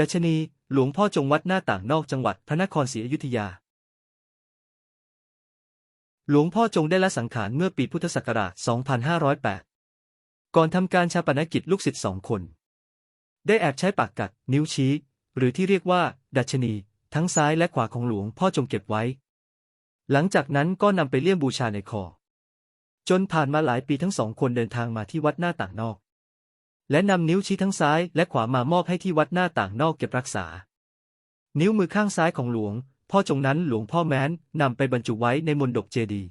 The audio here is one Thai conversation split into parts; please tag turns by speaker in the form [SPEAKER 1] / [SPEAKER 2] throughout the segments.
[SPEAKER 1] ดัชนี หลวงพ่อจงวัดหน้าต่างนอกจังหวัดพระนครศรีอยุธยา หลวงพ่อจงได้ละสังขารเมื่อปีพุทธศักราช 2508 ก่อนทำการชาปนกิจลูกศิษย์สองคน ได้แอบใช้ปากกัด นิ้วชี้ หรือที่เรียกว่า ดัชนี ทั้งซ้ายและขวาของหลวงพ่อจงเก็บไว้ หลังจากนั้นก็นำไปเลี่ยมบูชาในคอ จนผ่านมาหลายปีทั้งสองคนเดินทางมาที่วัดหน้าต่างนอก และนำนิ้วชี้ทั้งซ้ายและขวามามอบให้ที่วัดหน้าต่างนอกเก็บรักษา นิ้วมือข้างซ้ายของหลวง พ่อจงนั้นหลวงพ่อแม้นนำไปบรรจุไว้ในมณฑปเจดีย์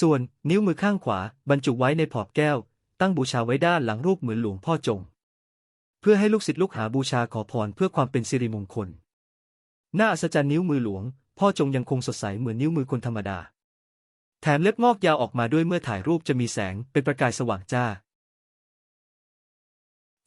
[SPEAKER 1] ส่วนนิ้วมือข้างขวาบรรจุไว้ในผอบแก้ว ตั้งบูชาไว้ด้านหลังรูปเหมือนหลวงพ่อจง เพื่อให้ลูกศิษย์ลูกหาบูชาขอพรเพื่อความเป็นสิริมงคล หน่าอัศจรรย์นิ้วมือหลวง พ่อจงยังคงสดใสเหมือนนิ้วมือคนธรรมดา แถมเล็บงอกยาวออกมาด้วยเมื่อถ่ายรูปจะมีแสงเป็นประกายสว่างจ้า